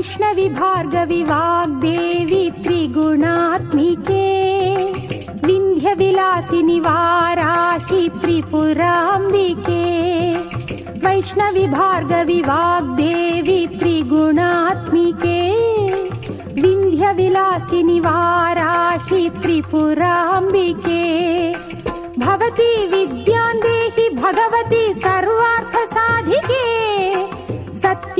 वैष्णवि भार्गवि वाग्देवि त्रिगुणात्मिके विन्ध्यविलासिनि वाराहि त्रिपुराम्बिके वैष्णवि भार्गवि वाग्देवि त्रिगुणात्मिके विन्ध्यविलासिनि वाराहि त्रिपुराम्बिके। भवती विद्यां देहि भगवति सर्वार्थसाधिके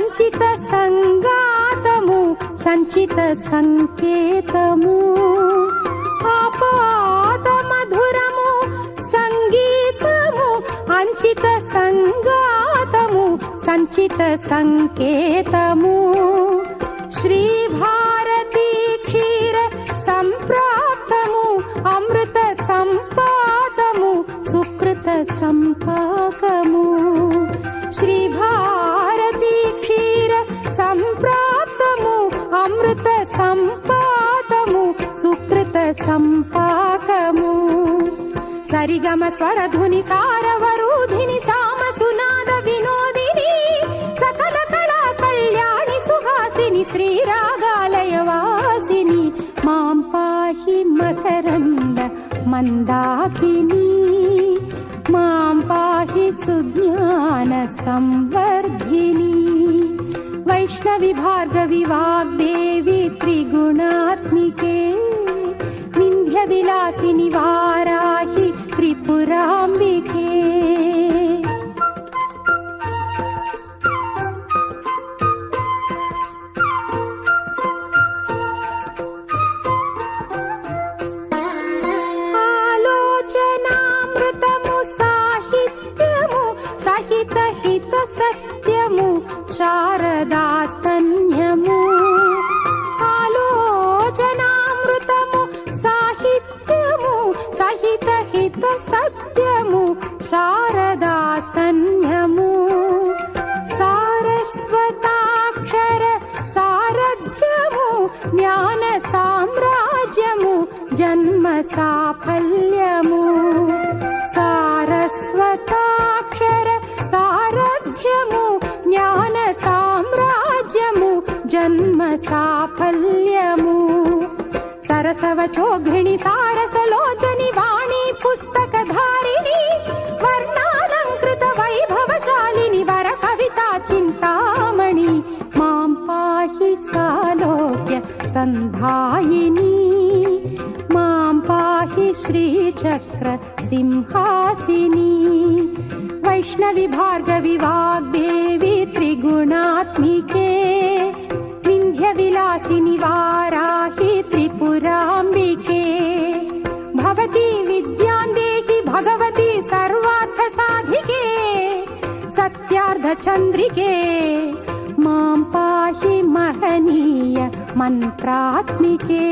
అంచిత సంగాతము సంచిత సంకేతము ఆపాత మధురము సంగీతము అంచిత సంగాతము సంచిత సంకేతము శ్రీ భారతీ క్షీర సంప్రాప్తము అమృత సంపాదము సుకృత సంపాకము సంప్రాప్తము అమృత సంపాదము సుకృత సంపాకము. సరిగమ స్వరధుని సారవరూధిని సామ సునాద వినోదిని సకల కళా కళ్యాణి సుహాసిని శ్రీరాగాలయవాసిని మాం పాహి మకరంద మందాకిని మాం పాహి సుజ్ఞాన సంవర్ధిని. वैष्णवि भार्गवि देवी त्रिगुणात्मिके विन्ध्यविलासिनि वाराहि त्रिपुराम्बिके। आलोचनामृतमु साहित्यमु सहितहितसत्य। शारदास्तन्यमु आलोचनामृतमु साहित्यमु सहितहितसत्यमु शारदास्तन्यमु। सारस्वताक्षर सारथ्यमु ज्ञानसाम्राज्यमु जन्म साफल्यमु सारस्वताक्षर सारथ्यमु జన్మ సాఫల్యము సరసవచోఘిణి సారసలోచని వాణి పుస్తకధారిణి వర్ణాలంకృత వైభవశాలిని వర కవితా చింతామణి మాం పాహి సాలోక్య సంధాయిని మాం పాహి శ్రీచక్ర సింహాసిని వైష్ణవి భార్గవి వాగ్దేవి త్రిగుణాత్మికే विलासिनि वाराहि त्रिपुराम्बिके। भवती विद्यां देहि भगवती सर्वार्थसाधिके सत्यार्धचन्द्रिके। मां पाहि महनीय मन्त्रात्मिके।